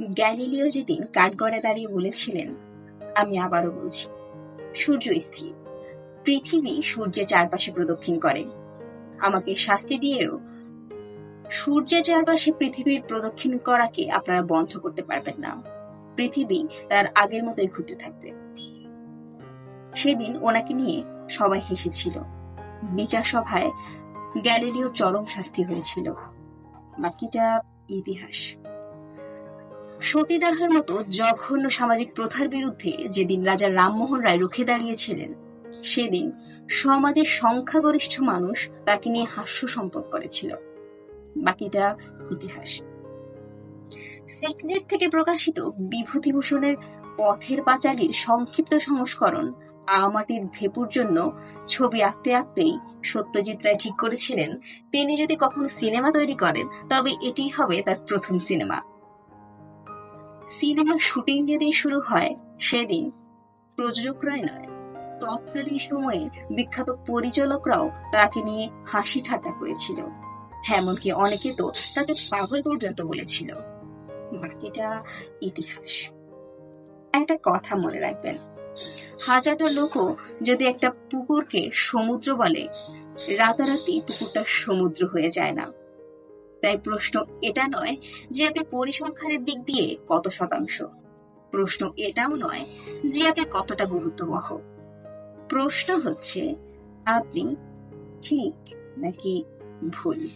Galileo যেদিন কাঠগড়ে দাঁড়িয়ে বলেছিলেন, আমি আবারও বলছি, সূর্য স্থির। পৃথিবী সূর্যের চারপাশে প্রদক্ষিণ করে। আমাকে শাস্তি দিয়েও সূর্যের চারপাশে পৃথিবীর প্রদক্ষিণ করাকে আপনারা বন্ধ করতে পারবেন না। পৃথিবী তার আগের মতোই ঘুরতে থাকবে। সেদিন ওনাকে নিয়ে সবাই হেসেছিল। বিচার সভায় গ্যালিলিওর চরম শাস্তি হয়েছিল। বাকিটা ইতিহাস। সতীদাহের মতো জঘন্য সামাজিক প্রথার বিরুদ্ধে যেদিন রাজা রামমোহন রায় রুখে দাঁড়িয়েছিলেন, সেদিন সমাজের সংখ্যাগরিষ্ঠ মানুষ তাকে নিয়ে হাস্য সম্পদ করেছিল। বাকিটা ইতিহাস। সিক্রেট থেকে প্রকাশিত বিভূতিভূষণের পথের পাঁচালীর সংক্ষিপ্ত সংস্করণ আমাটির ভেপুর জন্য ছবি আঁকতে আঁকতেই সত্যজিৎ রায় ঠিক করেছিলেন, তিনি যদি কখনো সিনেমা তৈরি করেন, তবে এটি হবে তার প্রথম সিনেমা। সিনেমার শুটিং যেদিন শুরু হয় সেদিন প্রযোজকরাই নয়, তৎকালীন সময়ে বিখ্যাত পরিচালকরাও তাকে নিয়ে হাসি ঠাট্টা করেছিল। এমনকি অনেকে তো তাকে পাগল পর্যন্ত বলেছিল। বাকিটা ইতিহাস। একটা কথা মনে রাখবেন, হাজারটা লোকও যদি একটা পুকুরকে সমুদ্র বলে, রাতারাতি পুকুরটা সমুদ্র হয়ে যায় না। তাই প্রশ্ন এটা নয় যে আপনি পরিসংখ্যানের দিক দিয়ে কত শতাংশ। প্রশ্ন এটাও নয় যে আপনি কতটা গুরুত্ববহ। প্রশ্ন হচ্ছে, আপনি ঠিক নাকি ভুল?